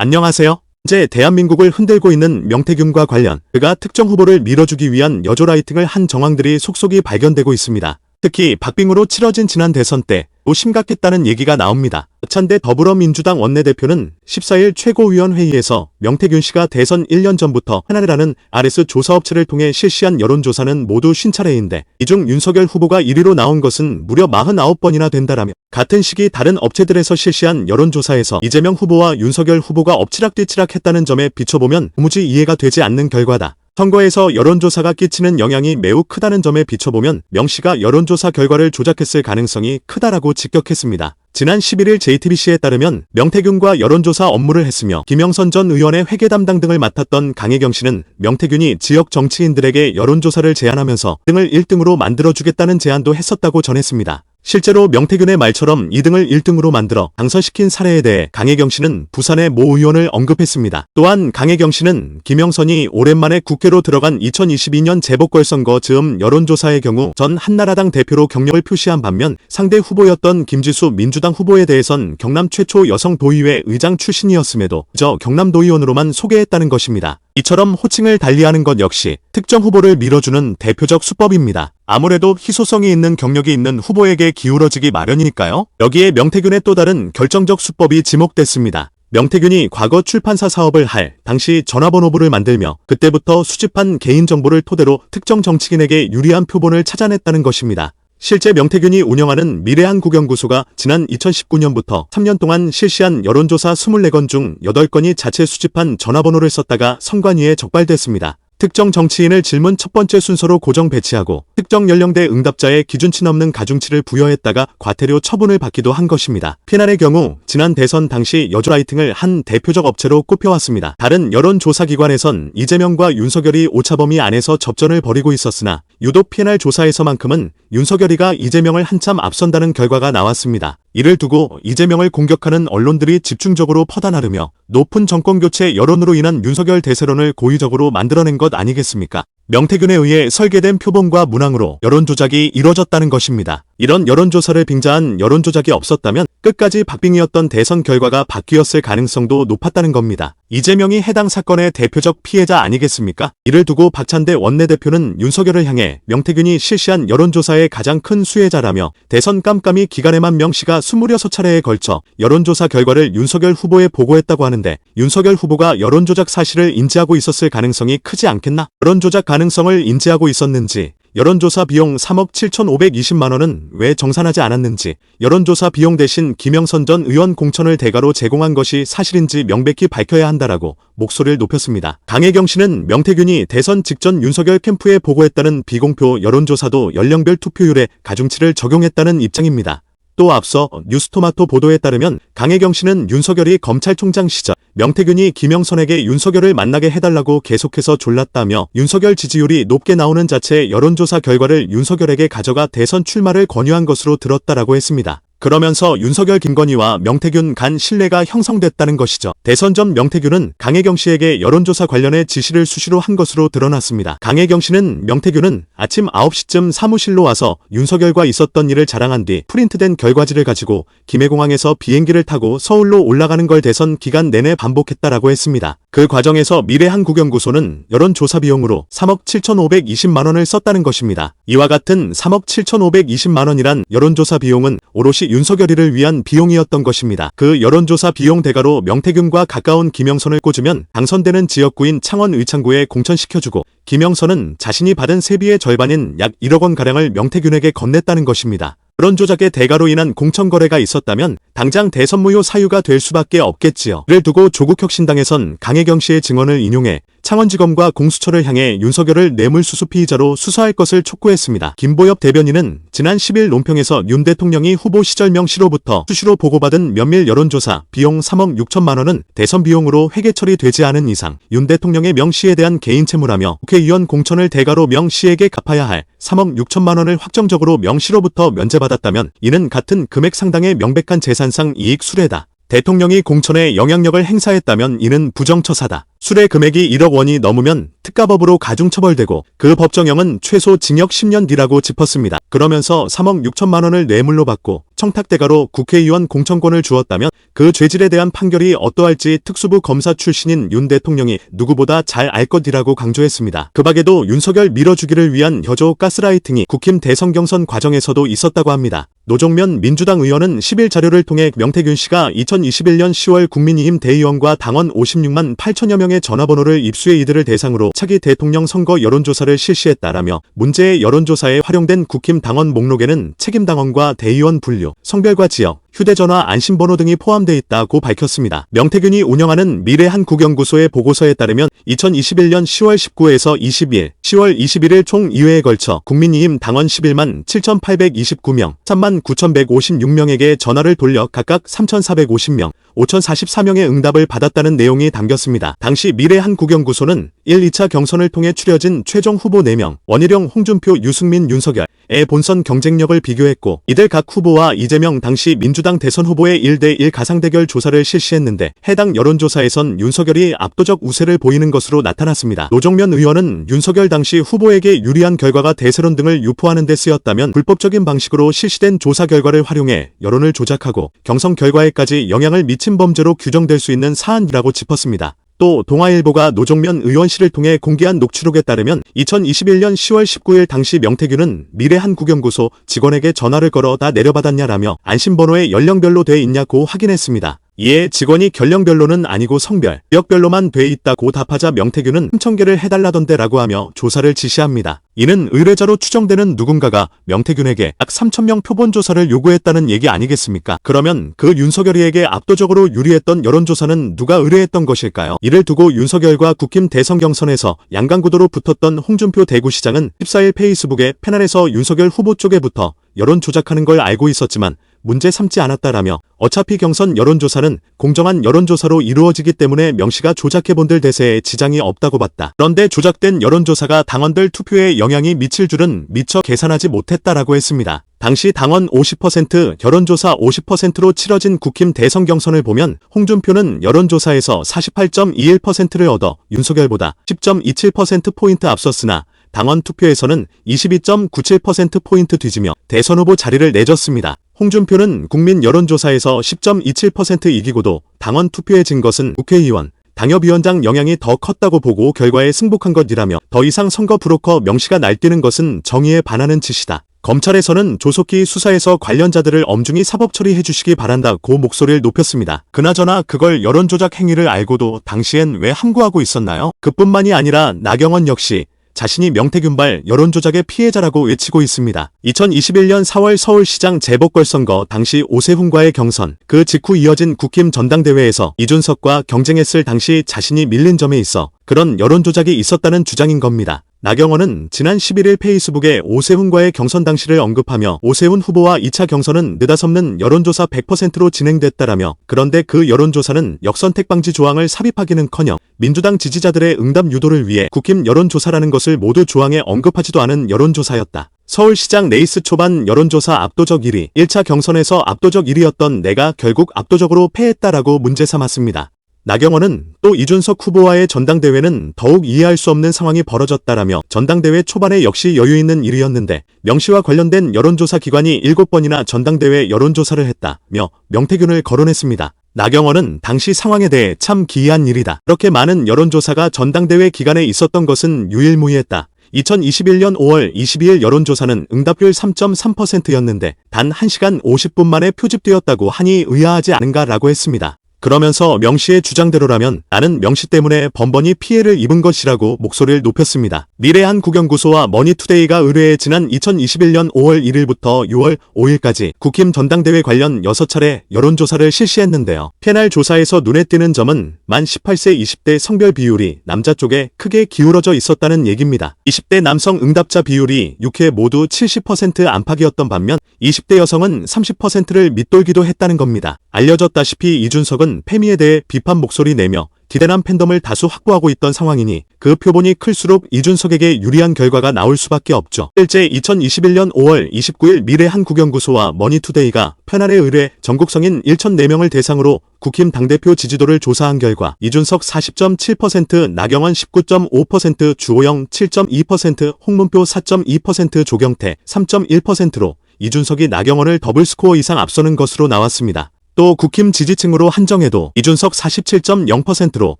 안녕하세요. 현재 대한민국을 흔들고 있는 명태균과 관련 그가 특정 후보를 밀어주기 위한 여조 라이팅을 한 정황들이 속속이 발견되고 있습니다. 특히 박빙으로 치러진 지난 대선 때 또 심각했다는 얘기가 나옵니다. 차인대 더불어민주당 원내대표는 14일 최고위원회의에서 명태균 씨가 대선 1년 전부터 하나라는 RS 조사업체를 통해 실시한 여론조사는 모두 50차례인데 이중 윤석열 후보가 1위로 나온 것은 무려 49번이나 된다라며 같은 시기 다른 업체들에서 실시한 여론조사에서 이재명 후보와 윤석열 후보가 엎치락뒤치락 했다는 점에 비춰보면 도무지 이해가 되지 않는 결과다. 선거에서 여론조사가 끼치는 영향이 매우 크다는 점에 비춰보면 명 씨가 여론조사 결과를 조작했을 가능성이 크다라고 직격했습니다. 지난 11일 JTBC에 따르면 명태균과 여론조사 업무를 했으며 김영선 전 의원의 회계 담당 등을 맡았던 강혜경 씨는 명태균이 지역 정치인들에게 여론조사를 제안하면서 등을 1등으로 만들어주겠다는 제안도 했었다고 전했습니다. 실제로 명태균의 말처럼 2등을 1등으로 만들어 당선시킨 사례에 대해 강혜경 씨는 부산의 모 의원을 언급했습니다. 또한 강혜경 씨는 김영선이 오랜만에 국회로 들어간 2022년 재보궐선거 즈음 여론조사의 경우 전 한나라당 대표로 경력을 표시한 반면 상대 후보였던 김지수 민주당 후보에 대해선 경남 최초 여성 도의회 의장 출신이었음에도 저 경남도의원으로만 소개했다는 것입니다. 이처럼 호칭을 달리하는 것 역시 특정 후보를 밀어주는 대표적 수법입니다. 아무래도 희소성이 있는 경력이 있는 후보에게 기울어지기 마련이니까요. 여기에 명태균의 또 다른 결정적 수법이 지목됐습니다. 명태균이 과거 출판사 사업을 할 당시 전화번호부를 만들며 그때부터 수집한 개인정보를 토대로 특정 정치인에게 유리한 표본을 찾아냈다는 것입니다. 실제 명태균이 운영하는 미래한 국영구소가 지난 2019년부터 3년 동안 실시한 여론조사 24건 중 8건이 자체 수집한 전화번호를 썼다가 선관위에 적발됐습니다. 특정 정치인을 질문 첫 번째 순서로 고정 배치하고 특정 연령대 응답자의 기준치 넘는 가중치를 부여했다가 과태료 처분을 받기도 한 것입니다. 피난의 경우 지난 대선 당시 여조 라이팅을 한 대표적 업체로 꼽혀왔습니다. 다른 여론조사기관에선 이재명과 윤석열이 오차범위 안에서 접전을 벌이고 있었으나 유독 피날 조사에서만큼은 윤석열이가 이재명을 한참 앞선다는 결과가 나왔습니다. 이를 두고 이재명을 공격하는 언론들이 집중적으로 퍼다나르며 높은 정권교체 여론으로 인한 윤석열 대세론을 고의적으로 만들어낸 것 아니겠습니까? 명태균에 의해 설계된 표본과 문항으로 여론조작이 이뤄졌다는 것입니다. 이런 여론조사를 빙자한 여론조작이 없었다면 끝까지 박빙이었던 대선 결과가 바뀌었을 가능성도 높았다는 겁니다. 이재명이 해당 사건의 대표적 피해자 아니겠습니까? 이를 두고 박찬대 원내대표는 윤석열을 향해 명태균이 실시한 여론조사의 가장 큰 수혜자라며 대선 깜깜이 기간에만 명 씨가 26차례에 걸쳐 여론조사 결과를 윤석열 후보에 보고했다고 하는데 윤석열 후보가 여론조작 사실을 인지하고 있었을 가능성이 크지 않겠나? 여론조작 가능성을 인지하고 있었는지 여론조사 비용 3억 7,520만 원은 왜 정산하지 않았는지, 여론조사 비용 대신 김영선 전 의원 공천을 대가로 제공한 것이 사실인지 명백히 밝혀야 한다라고 목소리를 높였습니다. 강혜경 씨는 명태균이 대선 직전 윤석열 캠프에 보고했다는 비공표 여론조사도 연령별 투표율에 가중치를 적용했다는 입장입니다. 또 앞서 뉴스토마토 보도에 따르면 강혜경 씨는 윤석열이 검찰총장 시절 명태균이 김영선에게 윤석열을 만나게 해달라고 계속해서 졸랐다며 윤석열 지지율이 높게 나오는 자체 여론조사 결과를 윤석열에게 가져가 대선 출마를 권유한 것으로 들었다라고 했습니다. 그러면서 윤석열 김건희와 명태균 간 신뢰가 형성됐다는 것이죠. 대선 전 명태균은 강혜경 씨에게 여론조사 관련해 지시를 수시로 한 것으로 드러났습니다. 강혜경 씨는 명태균은 아침 9시쯤 사무실로 와서 윤석열과 있었던 일을 자랑한 뒤 프린트된 결과지를 가지고 김해공항에서 비행기를 타고 서울로 올라가는 걸 대선 기간 내내 반복했다라고 했습니다. 그 과정에서 미래한국연구소는 여론조사 비용으로 3억 7,520만 원을 썼다는 것입니다. 이와 같은 3억 7,520만 원이란 여론조사 비용은 오롯이 윤석열이를 위한 비용이었던 것입니다. 그 여론조사 비용 대가로 명태균과 가까운 김영선을 꽂으면 당선되는 지역구인 창원 의창구에 공천시켜주고 김영선은 자신이 받은 세비의 절반인 약 1억 원가량을 명태균에게 건넸다는 것입니다. 그런 조작의 대가로 인한 공천 거래가 있었다면 당장 대선 무효 사유가 될 수밖에 없겠지요. 이를 두고 조국혁신당에선 강혜경 씨의 증언을 인용해 창원지검과 공수처를 향해 윤석열을 뇌물수수 피의자로 수사할 것을 촉구했습니다. 김보엽 대변인은 지난 10일 논평에서 윤 대통령이 후보 시절 명 씨로부터 수시로 보고받은 면밀 여론조사 비용 3억 6천만 원은 대선 비용으로 회계 처리되지 않은 이상 윤 대통령의 명 씨에 대한 개인 채무라며 국회의원 공천을 대가로 명 씨에게 갚아야 할 3억 6천만 원을 확정적으로 명 씨로부터 면제받았다면 이는 같은 금액 상당의 명백한 재산상 이익 수뢰다. 대통령이 공천에 영향력을 행사했다면 이는 부정처사다. 수뢰 금액이 1억 원이 넘으면 특가법으로 가중처벌되고 그 법정형은 최소 징역 10년 뒤라고 짚었습니다. 그러면서 3억 6천만 원을 뇌물로 받고 청탁대가로 국회의원 공천권을 주었다면 그 죄질에 대한 판결이 어떠할지 특수부 검사 출신인 윤 대통령이 누구보다 잘 알 것이라고 강조했습니다. 그 밖에도 윤석열 밀어주기를 위한 여조 가스라이팅이 국힘 대선 경선 과정에서도 있었다고 합니다. 노종면 민주당 의원은 10일 자료를 통해 명태균 씨가 2021년 10월 국민의힘 대의원과 당원 56만 8천여 명의 전화번호를 입수해 이들을 대상으로 차기 대통령 선거 여론조사를 실시했다라며 문제의 여론조사에 활용된 국힘 당원 목록에는 책임 당원과 대의원 분류, 성별과 지역, 휴대전화 안심번호 등이 포함돼 있다고 밝혔습니다. 명태균이 운영하는 미래 한 국연구소의 보고서에 따르면 2021년 10월 19에서 20일, 10월 21일 총 2회에 걸쳐 국민의힘 당원 11만 7,829명, 3만 9,156명에게 전화를 돌려 각각 3,450명, 5,044명의 응답을 받았다는 내용이 담겼습니다. 당시 미래 한 국연구소는 1, 2차 경선을 통해 추려진 최종 후보 4명, 원희룡, 홍준표, 유승민, 윤석열의 본선 경쟁력을 비교했고 이들 각 후보와 이재명 당시 민주당 대선 후보의 1대1 가상대결 조사를 실시했는데 해당 여론조사에선 윤석열이 압도적 우세를 보이는 것으로 나타났습니다. 노정면 의원은 윤석열 당시 후보에게 유리한 결과가 대세론 등을 유포하는 데 쓰였다면 불법적인 방식으로 실시된 조사 결과를 활용해 여론을 조작하고 경선 결과에까지 영향을 미친 범죄로 규정될 수 있는 사안이라고 짚었습니다. 또 동아일보가 노종면 의원실을 통해 공개한 녹취록에 따르면 2021년 10월 19일 당시 명태균은 미래 한 국연구소 직원에게 전화를 걸어 다 내려받았냐라며 안심번호에 연령별로 돼 있냐고 확인했습니다. 이에 직원이 결령별로는 아니고 성별, 지역별로만 돼 있다고 답하자 명태균은 흠청계를 해달라던데 라고 하며 조사를 지시합니다. 이는 의뢰자로 추정되는 누군가가 명태균에게 약 3천명 표본 조사를 요구했다는 얘기 아니겠습니까? 그러면 그 윤석열이에게 압도적으로 유리했던 여론조사는 누가 의뢰했던 것일까요? 이를 두고 윤석열과 국힘 대선 경선에서 양강구도로 붙었던 홍준표 대구시장은 14일 페이스북에 패널에서 윤석열 후보 쪽에부터 여론 조작하는 걸 알고 있었지만 문제 삼지 않았다라며 어차피 경선 여론조사는 공정한 여론조사로 이루어지기 때문에 명시가 조작해본들 대세에 지장이 없다고 봤다. 그런데 조작된 여론조사가 당원들 투표에 영향이 미칠 줄은 미처 계산하지 못했다라고 했습니다. 당시 당원 50%, 여론조사 50%로 치러진 국힘 대선 경선을 보면 홍준표는 여론조사에서 48.21%를 얻어 윤석열보다 10.27%포인트 앞섰으나 당원 투표에서는 22.97%포인트 뒤지며 대선 후보 자리를 내줬습니다. 홍준표는 국민 여론조사에서 10.27% 이기고도 당원 투표에 진 것은 국회의원, 당협위원장 영향이 더 컸다고 보고 결과에 승복한 것이라며 더 이상 선거 브로커 명시가 날뛰는 것은 정의에 반하는 짓이다. 검찰에서는 조속히 수사에서 관련자들을 엄중히 사법 처리해 주시기 바란다고 목소리를 높였습니다. 그나저나 그걸 여론조작 행위를 알고도 당시엔 왜 함구하고 있었나요? 그뿐만이 아니라 나경원 역시 자신이 명태균발 여론조작의 피해자라고 외치고 있습니다. 2021년 4월 서울시장 재보궐선거 당시 오세훈과의 경선, 그 직후 이어진 국힘 전당대회에서 이준석과 경쟁했을 당시 자신이 밀린 점에 있어 그런 여론조작이 있었다는 주장인 겁니다. 나경원은 지난 11일 페이스북에 오세훈과의 경선 당시를 언급하며 오세훈 후보와 2차 경선은 느닷없는 여론조사 100%로 진행됐다라며 그런데 그 여론조사는 역선택 방지 조항을 삽입하기는커녕 민주당 지지자들의 응답 유도를 위해 국힘 여론조사라는 것을 모두 조항에 언급하지도 않은 여론조사였다. 서울시장 레이스 초반 여론조사 압도적 1위, 1차 경선에서 압도적 1위였던 내가 결국 압도적으로 패했다라고 문제 삼았습니다. 나경원은 또 이준석 후보와의 전당대회는 더욱 이해할 수 없는 상황이 벌어졌다라며 전당대회 초반에 역시 여유 있는 일이었는데 명시와 관련된 여론조사 기관이 7번이나 전당대회 여론조사를 했다며 명태균을 거론했습니다. 나경원은 당시 상황에 대해 참 기이한 일이다. 그렇게 많은 여론조사가 전당대회 기간에 있었던 것은 유일무이했다. 2021년 5월 22일 여론조사는 응답률 3.3%였는데 단 1시간 50분 만에 표집되었다고 하니 의아하지 않은가라고 했습니다. 그러면서 명시의 주장대로라면 나는 명시 때문에 번번이 피해를 입은 것이라고 목소리를 높였습니다. 미래한 국영구소와 머니투데이가 의뢰해 지난 2021년 5월 1일부터 6월 5일까지 국힘 전당대회 관련 6차례 여론조사를 실시했는데요. 패널 조사에서 눈에 띄는 점은 만 18세 20대 성별 비율이 남자 쪽에 크게 기울어져 있었다는 얘기입니다. 20대 남성 응답자 비율이 6회 모두 70% 안팎이었던 반면 20대 여성은 30%를 밑돌기도 했다는 겁니다. 알려졌다시피 이준석은 페미에 대해 비판 목소리 내며 기대남 팬덤을 다수 확보하고 있던 상황이니 그 표본이 클수록 이준석에게 유리한 결과가 나올 수밖에 없죠. 실제 2021년 5월 29일 미래 한 국영구소와 머니투데이가 편안에 의뢰 전국 성인 1,004명을 대상으로 국힘 당대표 지지도를 조사한 결과 이준석 40.7%, 나경원 19.5%, 주호영 7.2%, 홍문표 4.2%, 조경태 3.1%로 이준석이 나경원을 더블 스코어 이상 앞서는 것으로 나왔습니다. 또 국힘 지지층으로 한정해도 이준석 47.0%로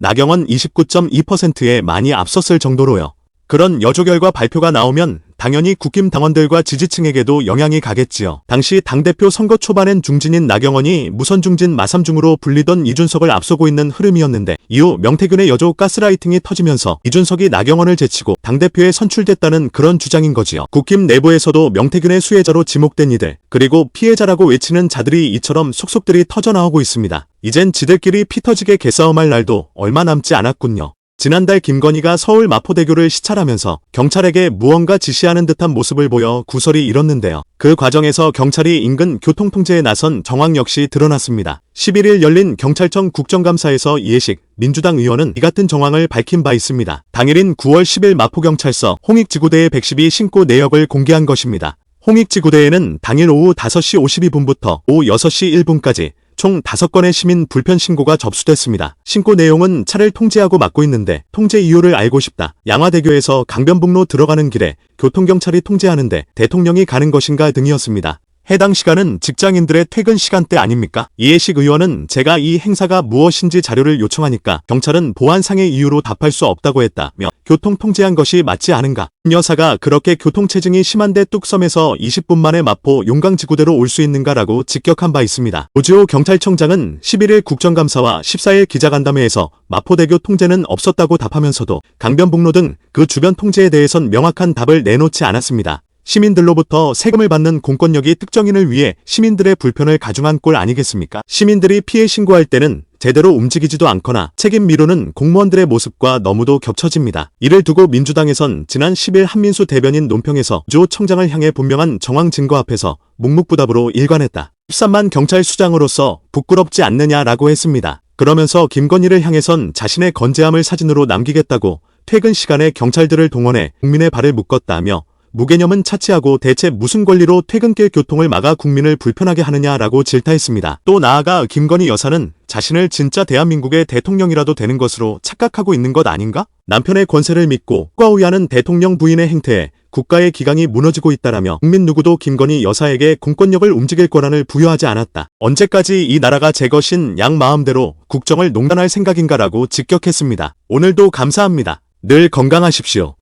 나경원 29.2%에 많이 앞섰을 정도로요. 그런 여조 결과 발표가 나오면 당연히 국힘 당원들과 지지층에게도 영향이 가겠지요. 당시 당대표 선거 초반엔 중진인 나경원이 무선 중진 마삼중으로 불리던 이준석을 앞서고 있는 흐름이었는데 이후 명태균의 여조 가스라이팅이 터지면서 이준석이 나경원을 제치고 당대표에 선출됐다는 그런 주장인 거지요. 국힘 내부에서도 명태균의 수혜자로 지목된 이들 그리고 피해자라고 외치는 자들이 이처럼 속속들이 터져나오고 있습니다. 이젠 지들끼리 피 터지게 개싸움할 날도 얼마 남지 않았군요. 지난달 김건희가 서울 마포대교를 시찰하면서 경찰에게 무언가 지시하는 듯한 모습을 보여 구설이 일었는데요. 그 과정에서 경찰이 인근 교통통제에 나선 정황 역시 드러났습니다. 11일 열린 경찰청 국정감사에서 이해식 민주당 의원은 이 같은 정황을 밝힌 바 있습니다. 당일인 9월 10일 마포경찰서 홍익지구대의 112 신고 내역을 공개한 것입니다. 홍익지구대에는 당일 오후 5시 52분부터 오후 6시 1분까지 총 5건의 시민 불편 신고가 접수됐습니다. 신고 내용은 차를 통제하고 막고 있는데 통제 이유를 알고 싶다. 양화대교에서 강변북로 들어가는 길에 교통경찰이 통제하는데 대통령이 가는 것인가 등이었습니다. 해당 시간은 직장인들의 퇴근 시간대 아닙니까? 이해식 의원은 제가 이 행사가 무엇인지 자료를 요청하니까 경찰은 보안상의 이유로 답할 수 없다고 했다며 교통 통제한 것이 맞지 않은가? 여사가 그렇게 교통체증이 심한데 뚝섬에서 20분 만에 마포 용강지구대로 올 수 있는가라고 직격한 바 있습니다. 오지호 경찰청장은 11일 국정감사와 14일 기자간담회에서 마포대교 통제는 없었다고 답하면서도 강변북로 등 그 주변 통제에 대해선 명확한 답을 내놓지 않았습니다. 시민들로부터 세금을 받는 공권력이 특정인을 위해 시민들의 불편을 가중한 꼴 아니겠습니까? 시민들이 피해 신고할 때는 제대로 움직이지도 않거나 책임 미루는 공무원들의 모습과 너무도 겹쳐집니다. 이를 두고 민주당에선 지난 10일 한민수 대변인 논평에서 조 청장을 향해 분명한 정황 증거 앞에서 묵묵부답으로 일관했다. 13만 경찰 수장으로서 부끄럽지 않느냐라고 했습니다. 그러면서 김건희를 향해선 자신의 건재함을 사진으로 남기겠다고 퇴근 시간에 경찰들을 동원해 국민의 발을 묶었다며 무개념은 차치하고 대체 무슨 권리로 퇴근길 교통을 막아 국민을 불편하게 하느냐라고 질타했습니다. 또 나아가 김건희 여사는 자신을 진짜 대한민국의 대통령이라도 되는 것으로 착각하고 있는 것 아닌가? 남편의 권세를 믿고 과우야는 대통령 부인의 행태에 국가의 기강이 무너지고 있다라며 국민 누구도 김건희 여사에게 공권력을 움직일 권한을 부여하지 않았다. 언제까지 이 나라가 제 것인 양 마음대로 국정을 농단할 생각인가라고 직격했습니다. 오늘도 감사합니다. 늘 건강하십시오.